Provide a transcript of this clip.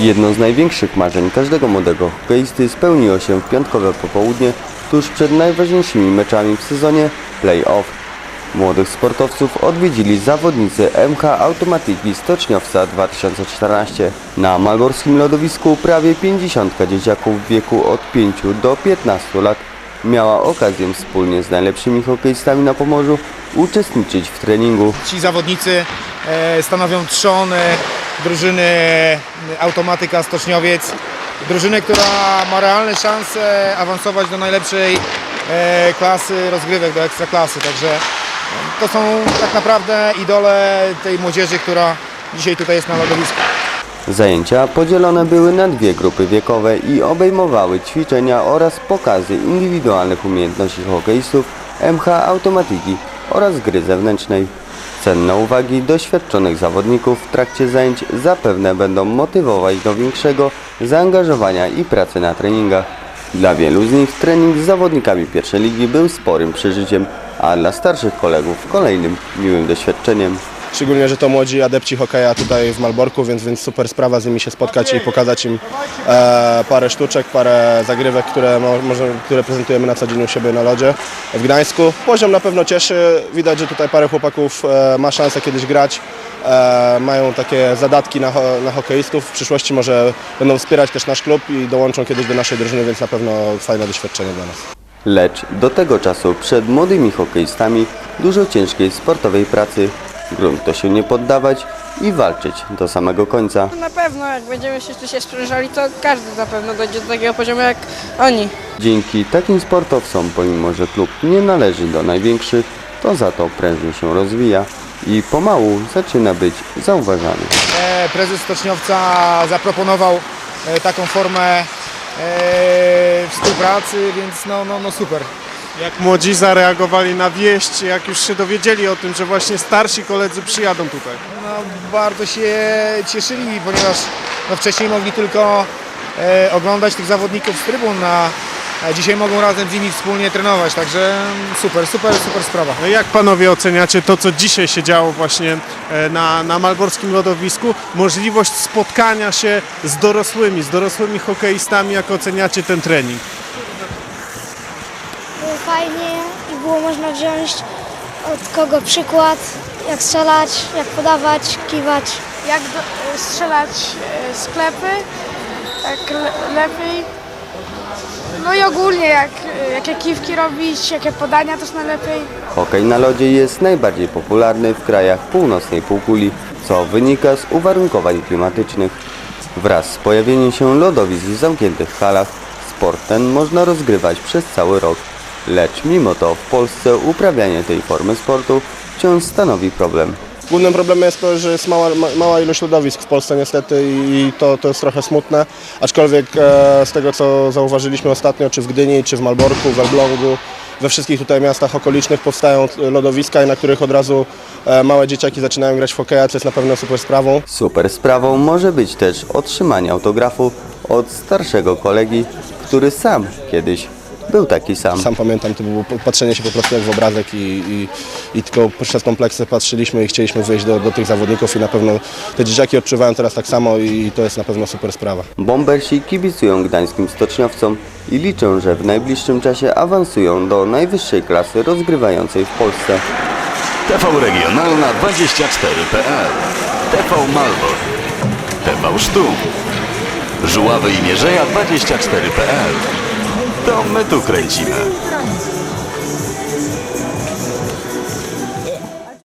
Jedno z największych marzeń każdego młodego hokeisty spełniło się w piątkowe popołudnie tuż przed najważniejszymi meczami w sezonie play-off. Młodych sportowców odwiedzili zawodnicy MH Automatyki Stoczniowca 2014. Na malborskim lodowisku prawie 50 dzieciaków w wieku od 5 do 15 lat miała okazję wspólnie z najlepszymi hokeistami na Pomorzu uczestniczyć w treningu. Ci zawodnicy e, stanowią trzon e, drużyny Automatyka Stoczniowiec. Drużyny, która ma realne szanse awansować do najlepszej e, klasy rozgrywek, do ekstraklasy. Także e, to są tak naprawdę idole tej młodzieży, która dzisiaj tutaj jest na lodowisku. Zajęcia podzielone były na dwie grupy wiekowe i obejmowały ćwiczenia oraz pokazy indywidualnych umiejętności hokeistów MH Automatyki oraz gry zewnętrznej. Cenne uwagi doświadczonych zawodników w trakcie zajęć zapewne będą motywować do większego zaangażowania i pracy na treningach. Dla wielu z nich trening z zawodnikami pierwszej ligi był sporym przeżyciem, a dla starszych kolegów kolejnym miłym doświadczeniem. Szczególnie, że to młodzi adepci hokeja tutaj w Malborku, więc, więc super sprawa z nimi się spotkać i pokazać im e, parę sztuczek, parę zagrywek, które, mo, może, które prezentujemy na co dzień u siebie na lodzie w Gdańsku. Poziom na pewno cieszy, widać, że tutaj parę chłopaków e, ma szansę kiedyś grać. E, mają takie zadatki na, na hokeistów. W przyszłości może będą wspierać też nasz klub i dołączą kiedyś do naszej drużyny, więc na pewno fajne doświadczenie dla nas. Lecz do tego czasu przed młodymi hokeistami dużo ciężkiej sportowej pracy. Grunt to się nie poddawać i walczyć do samego końca. Na pewno, jak będziemy się tu się sprężali, to każdy na pewno dojdzie do takiego poziomu jak oni. Dzięki takim sportowcom, pomimo że klub nie należy do największych, to za to prężnie się rozwija i pomału zaczyna być zauważany. E, prezes Stoczniowca zaproponował e, taką formę e, współpracy, więc no, no, no super. Jak młodzi zareagowali na wieść, jak już się dowiedzieli o tym, że właśnie starsi koledzy przyjadą tutaj. No, bardzo się cieszyli, ponieważ no, wcześniej mogli tylko e, oglądać tych zawodników z trybun, a, dzisiaj mogą razem z nimi wspólnie trenować, także super, super, super sprawa. No jak panowie oceniacie to, co dzisiaj się działo właśnie e, na, na malborskim lodowisku? Możliwość spotkania się z dorosłymi, z dorosłymi hokeistami, jak oceniacie ten trening? Fajnie i było można wziąć od kogo przykład, jak strzelać, jak podawać, kiwać. jak do, strzelać e, sklepy, tak le, lepiej. No i ogólnie jak, e, jakie kiwki robić, jakie podania też najlepiej. Hokej na lodzie jest najbardziej popularny w krajach północnej półkuli, co wynika z uwarunkowań klimatycznych. Wraz z pojawieniem się lodowisk w zamkniętych halach, sport ten można rozgrywać przez cały rok. Lecz mimo to w Polsce uprawianie tej formy sportu wciąż stanowi problem. Głównym problemem jest to, że jest mała, ma, mała ilość lodowisk w Polsce niestety i to, to jest trochę smutne. Aczkolwiek e, z tego co zauważyliśmy ostatnio, czy w Gdyni, czy w Malborku, w Elblągu, we wszystkich tutaj miastach okolicznych powstają lodowiska, na których od razu e, małe dzieciaki zaczynają grać w hokeja, co jest na pewno super sprawą. Super sprawą może być też otrzymanie autografu od starszego kolegi, który sam kiedyś był taki sam. Sam pamiętam, to było patrzenie się po prostu jak w obrazek i, i, i tylko przez kompleksy patrzyliśmy i chcieliśmy wyjść do, do tych zawodników i na pewno te dzieciaki odczuwają teraz tak samo i to jest na pewno super sprawa. Bombersi kibicują gdańskim stoczniowcom i liczą, że w najbliższym czasie awansują do najwyższej klasy rozgrywającej w Polsce. TV Regionalna 24.pl TV Malbork TV Sztum Żuławy i Mierzeja 24.pl To my tu kręcimy.